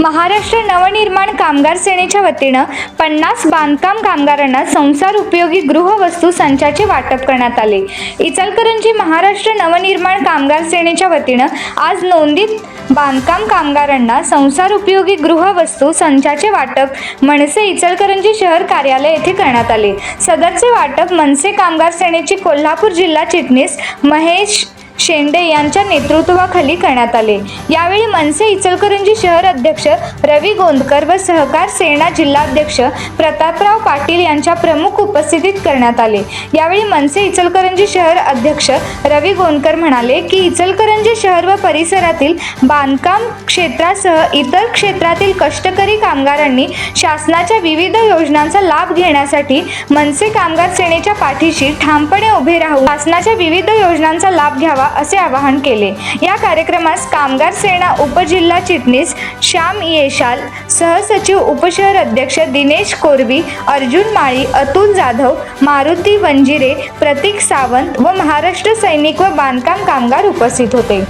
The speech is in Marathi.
महाराष्ट्र नवनिर्माण कामगार सेनेच्या वतीनं पन्नास बांधकाम कामगारांना संसार उपयोगी गृहवस्तू संचाचे वाटप करण्यात आले. इचलकरंजी महाराष्ट्र नवनिर्माण कामगार सेनेच्या वतीनं आज नोंदीत बांधकाम कामगारांना संसार उपयोगी गृहवस्तू संचाचे वाटप मनसे इचलकरंजी शहर कार्यालय येथे करण्यात आले. सदरचे वाटप मनसे कामगार सेनेचे कोल्हापूर जिल्हा चिटणीस महेश शेंडे यांच्या नेतृत्वाखाली करण्यात आले. यावेळी मनसे इचलकरंजी शहर अध्यक्ष रवी गोंदकर व सहकार सेना जिल्हाध्यक्ष प्रतापराव पाटील यांच्या प्रमुख उपस्थितीत करण्यात आले. यावेळी मनसे इचलकरंजी शहर अध्यक्ष रवी गोंदकर म्हणाले की इचलकरंजी शहर व परिसरातील बांधकाम क्षेत्रासह इतर क्षेत्रातील कष्टकरी कामगारांनी शासनाच्या विविध योजनांचा लाभ घेण्यासाठी मनसे कामगार सेनेच्या पाठीशी ठामपणे उभे राहून शासनाच्या विविध योजनांचा लाभ घ्यावा असे आवाहन केले. या कार्यक्रमास कामगार सेना उपजिल्हा चिटणीस श्याम येशाल सहसचिव उपशहर अध्यक्ष दिनेश कोरबी अर्जुन माळी अतुल जाधव मारुती वंजिरे प्रतीक सावंत व महाराष्ट्र सैनिक व बांधकाम कामगार उपस्थित होते.